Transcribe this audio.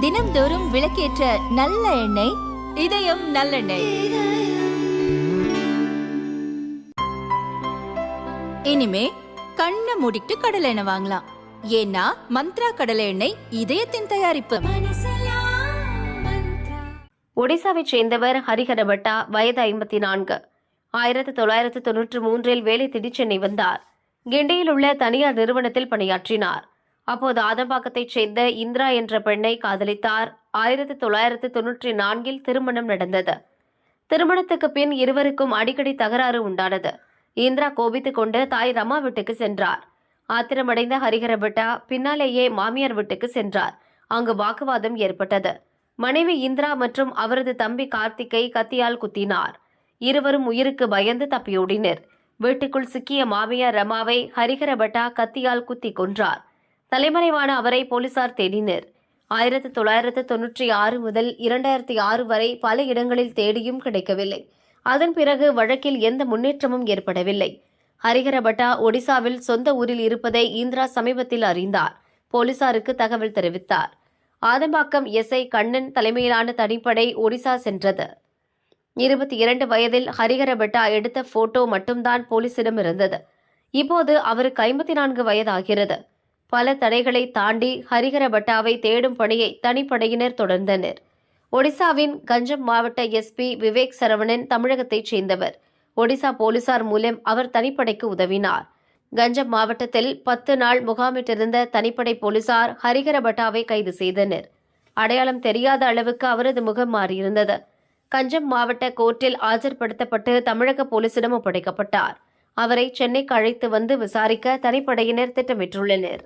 தினம்தோறும் விளக்கேற்ற நல்ல எண்ணெய் இதயம் நல்லெண்ணெய். இனிமே கண்ணை மூடிட்டு கடலை எண்ணெய் வாங்கலாம். ஏன்னா மந்த்ரா கடலை எண்ணெய் இதயத்தின் தயாரிப்பு. ஒடிசாவைச் சேர்ந்தவர் ஹரிஹர பட்டா வயது ஐம்பத்தி நான்கு ஆயிரத்தி தொள்ளாயிரத்து தொன்னூற்று மூன்றில் வேலை தேடி சென்னை வந்தார். கிண்டியில் உள்ள தனியார் நிறுவனத்தில் பணியாற்றினார். அப்போது ஆதம்பாக்கத்தைச் சேர்ந்த இந்திரா என்ற பெண்ணை காதலித்தார். ஆயிரத்தி தொள்ளாயிரத்து தொன்னூற்றி நான்கில் திருமணம் நடந்தது. திருமணத்துக்கு பின் இருவருக்கும் அடிக்கடி தகராறு உண்டானது. இந்திரா கோபித்துக் கொண்டு தாய் ரமா வீட்டுக்கு சென்றார். ஆத்திரமடைந்த ஹரிஹர பட்டா பின்னாலேயே மாமியார் வீட்டுக்கு சென்றார். அங்கு வாக்குவாதம் ஏற்பட்டது. மனைவி இந்திரா மற்றும் அவரது தம்பி கார்த்திக்கை கத்தியால் குத்தினார். இருவரும் உயிருக்கு பயந்து தப்பியோடினர். வீட்டுக்குள் சிக்கிய மாமியார் ரமாவை ஹரிஹர பட்டா கத்தியால் குத்தி கொன்றார். தலைமறைவான அவரை போலீசார் தேடினர். ஆயிரத்தி தொள்ளாயிரத்து தொன்னூற்றி ஆறு முதல் இரண்டாயிரத்தி ஆறு வரை பல இடங்களில் தேடியும் கிடைக்கவில்லை. அதன் பிறகு வழக்கில் எந்த முன்னேற்றமும் ஏற்படவில்லை. ஹரிகரபட்டா ஒடிசாவில் சொந்த ஊரில் இருப்பதை இந்திரா சமீபத்தில் அறிந்தார். போலீசாருக்கு தகவல் தெரிவித்தார். ஆதம்பாக்கம் எஸ்ஐ கண்ணன் தலைமையிலான தனிப்படை ஒடிசா சென்றது. இருபத்தி இரண்டு வயதில் ஹரிகரபட்டா எடுத்த போட்டோ மட்டும்தான் போலீசிடம் இருந்தது. இப்போது அவருக்கு ஐம்பத்தி நான்கு வயதாகிறது. பல தடைகளை தாண்டி ஹரிகரபட்டாவை தேடும் பணியை தனிப்படையினர் தொடர்ந்தனர். ஒடிசாவின் கஞ்சம் மாவட்ட எஸ்பி விவேக் சரவணன் தமிழகத்தைச் சேர்ந்தவர். ஒடிசா போலீசார் மூலம் அவர் தனிப்படைக்கு உதவினார். கஞ்சம் மாவட்டத்தில் பத்து நாள் முகாமிட்டிருந்த தனிப்படை போலீசார் ஹரிகரபட்டாவை கைது செய்தனர். அடையாளம் தெரியாத அளவுக்கு அவரது முகம் மாறியிருந்தது. கஞ்சம் மாவட்ட கோர்ட்டில் ஆஜர்படுத்தப்பட்டு தமிழக போலீசிடம் ஒப்படைக்கப்பட்டார். அவரை சென்னைக்கு அழைத்து வந்து விசாரிக்க தனிப்படையினர் திட்டமிட்டுள்ளனர்.